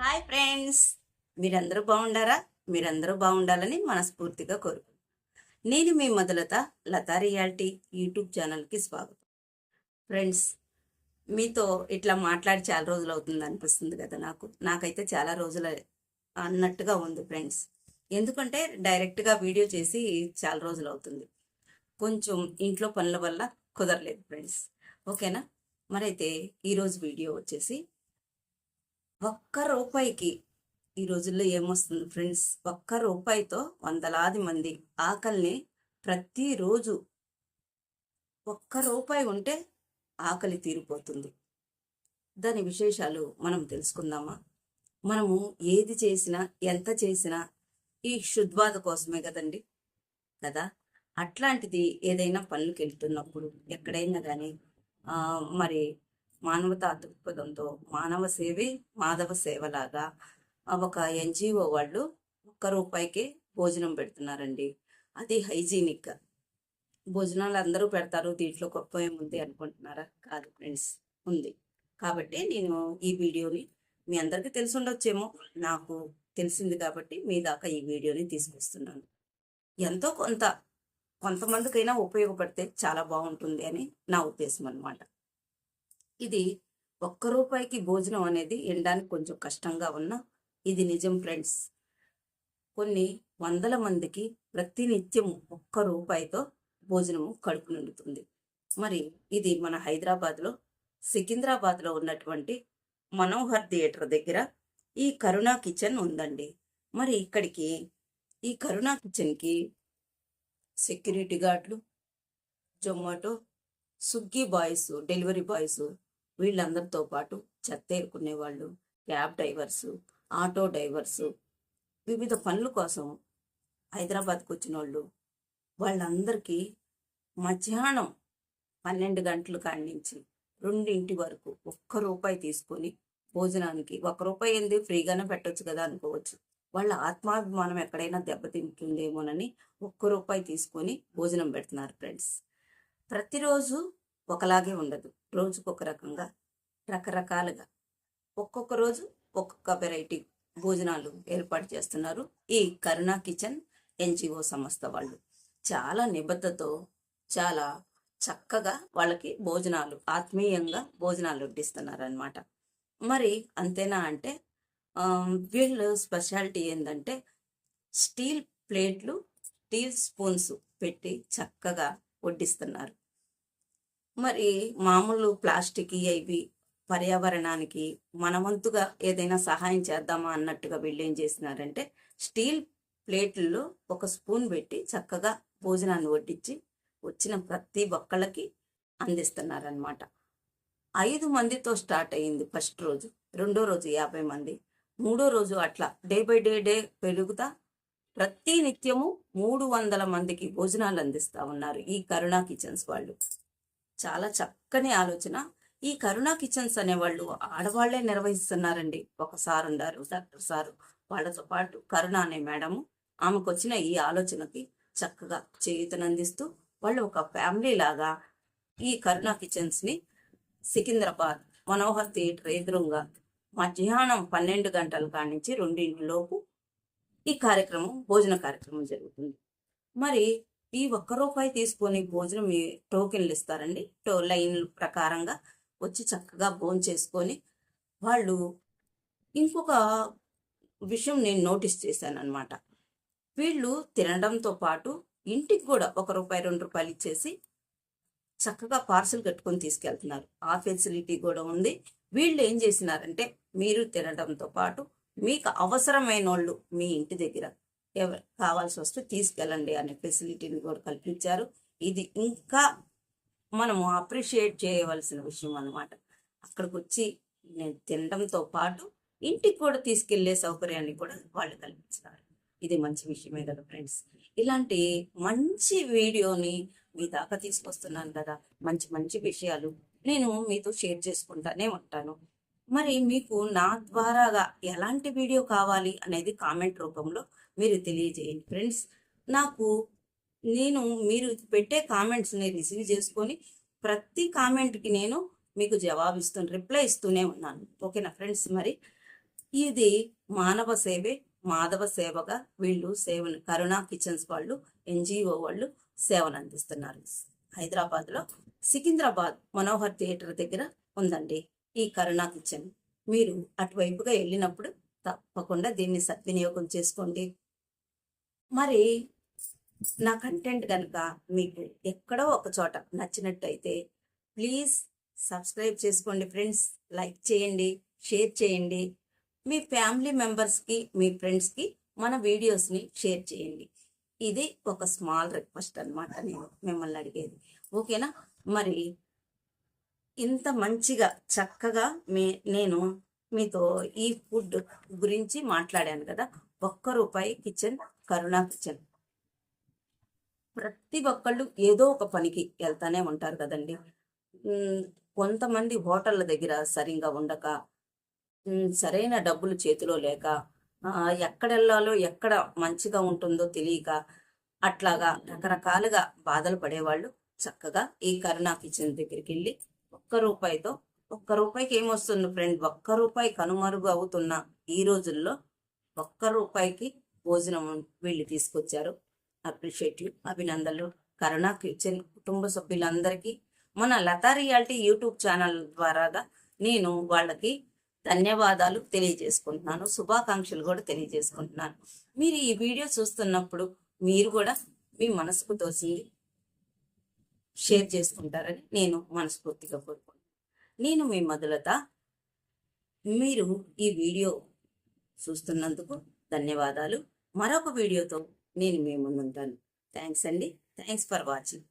Hi friends మీరందరూ బాగుండారా? మీరందరూ బాగుండాలని మనస్ఫూర్తిగా కోరుకు నేను మీ మొదలత లతా రియాలిటీ యూట్యూబ్ ఛానల్కి స్వాగతం. ఫ్రెండ్స్ మీతో ఇట్లా మాట్లాడి చాలా రోజులు అవుతుంది అనిపిస్తుంది కదా నాకు. నాకైతే చాలా రోజులు అన్నట్టుగా ఉంది ఫ్రెండ్స్ ఎందుకంటే డైరెక్ట్గా వీడియో చేసి చాలా రోజులు అవుతుంది. కొంచెం ఇంట్లో పనుల వల్ల కుదరలేదు ఫ్రెండ్స్ ఓకేనా? మరైతే ఈరోజు వీడియో వచ్చేసి ఒక్క రూపాయికి ఈ రోజుల్లో ఏమొస్తుంది ఫ్రెండ్స్ ఒక్క రూపాయితో వందలాది మంది ఆకలిని ప్రతిరోజు ఒక్క రూపాయి ఉంటే ఆకలి తీరిపోతుంది. దాని విశేషాలు మనం తెలుసుకుందామా? మనము ఏది చేసినా ఎంత చేసినా ఈ క్షుద్బాధ కోసమే కదండి కదా? అట్లాంటిది ఏదైనా పనులకు వెళ్తున్నప్పుడు ఎక్కడైనా కానీ మరి మానవతా దృక్పథంతో మానవ సేవే మాధవ సేవలాగా ఒక ఎన్జిఓ వాళ్ళు ఒక్క రూపాయికే భోజనం పెడుతున్నారండి. అది హైజీనిక్. భోజనాలు అందరూ పెడతారు దీంట్లో గొప్ప ఏముంది అనుకుంటున్నారా? కాదు ఫ్రెండ్స్ ఉంది. కాబట్టి నేను ఈ వీడియోని మీ అందరికీ తెలిసి ఉండొచ్చేమో నాకు తెలిసింది కాబట్టి మీ దాకా ఈ వీడియోని తీసుకొస్తున్నాను. ఎంతో కొంత కొంతమందికైనా ఉపయోగపడితే చాలా బాగుంటుంది అని నా ఉద్దేశం అన్నమాట. ఇది ఒక్క రూపాయికి భోజనం అనేది వినడానికి కొంచెం కష్టంగా ఉన్నా ఇది నిజం ఫ్రెండ్స్. కొన్ని వందల మందికి ప్రతినిత్యం ఒక్క రూపాయితో భోజనము కడుపు నిండుతుంది. మరి ఇది మన హైదరాబాద్లో సికింద్రాబాద్లో ఉన్నటువంటి మనోహర్ థియేటర్ దగ్గర ఈ కరుణా కిచెన్ ఉందండి. మరి ఇక్కడికి ఈ కరుణా కిచెన్కి security గార్డులు Zomato Swiggy boys delivery boys వీళ్ళందరితో పాటు చెత్త ఏరుకునే వాళ్ళు క్యాబ్ డ్రైవర్స్ ఆటో డ్రైవర్స్ వివిధ పనుల కోసం హైదరాబాద్కి వచ్చిన వాళ్ళు వాళ్ళందరికీ మధ్యాహ్నం పన్నెండు గంటల కాడి నుంచి రెండింటి వరకు ఒక్క రూపాయి తీసుకొని భోజనానికి ఒక్క రూపాయి ఏంది? ఫ్రీగానే పెట్టొచ్చు కదా అనుకోవచ్చు. వాళ్ళ ఆత్మాభిమానం ఎక్కడైనా దెబ్బతింటుందేమోనని ఒక్క రూపాయి తీసుకొని భోజనం పెడుతున్నారు ఫ్రెండ్స్. ప్రతిరోజు ఒకలాగే ఉండదు. రోజుకు ఒక రకంగా రకరకాలుగా. ఒక్కొక్క రోజు ఒక్కొక్క వెరైటీ భోజనాలు ఏర్పాటు చేస్తున్నారు ఈ కరుణా కిచెన్ ఎన్జిఓ సంస్థ వాళ్ళు. చాలా నిబద్ధతో చాలా చక్కగా వాళ్ళకి భోజనాలు ఆత్మీయంగా భోజనాలు వడ్డిస్తున్నారు అనమాట మరి అంతేనా అంటే వీళ్ళు స్పెషాలిటీ ఏంటంటే స్టీల్ ప్లేట్లు స్టీల్ స్పూన్స్ పెట్టి చక్కగా వడ్డిస్తున్నారు. మరి మామూలు ప్లాస్టిక్ ఇవి పర్యావరణానికి మనవంతుగా ఏదైనా సహాయం చేద్దామా అన్నట్టుగా వీళ్ళు ఏం చేసినారంటే స్టీల్ ప్లేట్లలో ఒక స్పూన్ పెట్టి చక్కగా భోజనాన్ని వడ్డించి వచ్చిన ప్రతి ఒక్కళ్ళకి అందిస్తున్నారనమాట ఐదు మందితో స్టార్ట్ అయ్యింది ఫస్ట్ రోజు రెండో రోజు యాభై మంది. మూడో రోజు అట్లా డే బై డే డే పెరుగుతా ప్రతి నిత్యము మూడు వందల మందికి భోజనాలు అందిస్తా ఉన్నారు ఈ కరుణా కిచెన్స్ వాళ్ళు. చాలా చక్కని ఆలోచన. ఈ కరుణా కిచెన్స్ అనేవాళ్ళు ఆడవాళ్ళే నిర్వహిస్తున్నారండి. ఒక సార్ ఉన్నారు డాక్టర్ సారు వాళ్ళతో పాటు కరుణ అనే మేడము ఆమెకు వచ్చిన ఈ ఆలోచనకి చక్కగా చేయూతనందిస్తూ వాళ్ళు ఒక ఫ్యామిలీ లాగా ఈ కరుణా కిచెన్స్ని సికింద్రాబాద్ మనోహర్ థియేటర్ ఎదురుగా మధ్యాహ్నం పన్నెండు గంటల కాడి నుంచి రెండింటిలోపు ఈ కార్యక్రమం భోజన కార్యక్రమం జరుగుతుంది. మరి ఈ ఒక్క రూపాయి తీసుకొని భోజనం ఈ టోకెన్లు ఇస్తారండి? టో లైన్ ప్రకారంగా వచ్చి చక్కగా భోజనం చేసుకొని వాళ్ళు ఇంకొక విషయం నేను నోటీస్ చేశాను అనమాట వీళ్ళు తినడంతో పాటు ఇంటికి కూడా ఒక రూపాయి రెండు రూపాయలు ఇచ్చేసి చక్కగా పార్సిల్ కట్టుకొని తీసుకెళ్తున్నారు. ఆ ఫెసిలిటీ కూడా ఉంది. వీళ్ళు ఏం చేసినారంటే మీరు తినడంతో పాటు మీకు అవసరమైన వాళ్ళు మీ ఇంటి దగ్గర ఎవరు కావాల్సి వస్తే తీసుకెళ్ళండి అనే ఫెసిలిటీని కూడా కల్పించారు. ఇది ఇంకా మనము అప్రిషియేట్ చేయవలసిన విషయం అన్నమాట. అక్కడికి వచ్చి నేను తినడంతో పాటు ఇంటికి కూడా తీసుకెళ్ళే సౌకర్యాన్ని కూడా వాళ్ళు కల్పించినారు. ఇది మంచి విషయమే కదా ఫ్రెండ్స్ ఇలాంటి మంచి వీడియోని మీ దాకా తీసుకొస్తున్నాను కదా మంచి మంచి విషయాలు నేను మీతో షేర్ చేసుకుంటానే ఉంటాను. మరి మీకు నా ద్వారాగా ఎలాంటి వీడియో కావాలి అనేది కామెంట్ రూపంలో మీరు తెలియజేయండి. ఫ్రెండ్స్ నాకు నేను మీరు పెట్టే కామెంట్స్ని రిసీవ్ చేసుకొని ప్రతి కామెంట్కి నేను మీకు జవాబిస్తూ రిప్లై ఇస్తూనే ఉన్నాను. ఓకేనా ఫ్రెండ్స్? మరి ఇది మానవ సేవే మాధవ సేవగా వీళ్ళు సేవను కరుణా కిచెన్స్ వాళ్ళు ఎన్జిఓ వాళ్ళు సేవలు అందిస్తున్నారు. హైదరాబాద్లో సికింద్రాబాద్ మనోహర్ థియేటర్ దగ్గర ఉందండి. ఈ కరుణా కిచెన్ మీరు అటువైపుగా వెళ్ళినప్పుడు తప్పకుండా దీన్ని సద్వినియోగం చేసుకోండి. మరి నా కంటెంట్ కనుక మీకు ఎక్కడో ఒక చోట నచ్చినట్టయితే ప్లీజ్ సబ్స్క్రైబ్ చేసుకోండి ఫ్రెండ్స్. లైక్ చేయండి షేర్ చేయండి. మీ ఫ్యామిలీ మెంబర్స్కి మీ ఫ్రెండ్స్కి మన వీడియోస్ని షేర్ చేయండి. ఇది ఒక స్మాల్ రిక్వెస్ట్ అన్నమాట నేను మిమ్మల్ని అడిగేది. ఓకేనా? మరి ఇంత మంచిగా చక్కగా మీ నేను మీతో ఈ ఫుడ్ గురించి మాట్లాడాను కదా. ఒక్క రూపాయి కిచెన్ కరుణా కిచెన్. ప్రతి ఒక్కళ్ళు ఏదో ఒక పనికి వెళ్తానే ఉంటారు కదండి. కొంతమంది హోటళ్ళ దగ్గర సరిగా ఉండక సరైన డబ్బులు చేతిలో లేక ఎక్కడ వెళ్ళాలో ఎక్కడ మంచిగా ఉంటుందో తెలియక అట్లాగా రకరకాలుగా బాధలు పడేవాళ్ళు చక్కగా ఈ కరుణా కిచెన్ దగ్గరికి వెళ్ళి ఒక్క రూపాయితో ఒక్క రూపాయికి ఏమొస్తుంది ఫ్రెండ్? ఒక్క రూపాయి కనుమరుగు అవుతున్న ఈ రోజుల్లో ఒక్క రూపాయికి భోజనం వీళ్ళు తీసుకొచ్చారు. అప్రిషియేటివ్ అభినందనలు. కరుణా కిచెన్ కుటుంబ సభ్యులందరికీ మన లతా రియాలిటీ యూట్యూబ్ ఛానల్ ద్వారాగా నేను వాళ్ళకి ధన్యవాదాలు తెలియజేసుకుంటున్నాను. శుభాకాంక్షలు కూడా తెలియజేసుకుంటున్నాను. మీరు ఈ వీడియో చూస్తున్నప్పుడు మీరు కూడా మీ మనసుకు తోచింది షేర్ చేసుకుంటారని నేను మనస్ఫూర్తిగా కోరుకుంటున్నాను. నేను మీ మధులత. మీరు ఈ వీడియో చూస్తున్నందుకు ధన్యవాదాలు. మరొక వీడియోతో నేను మీ ముందుంటాను. థ్యాంక్స్ అండి. Thanks for watching.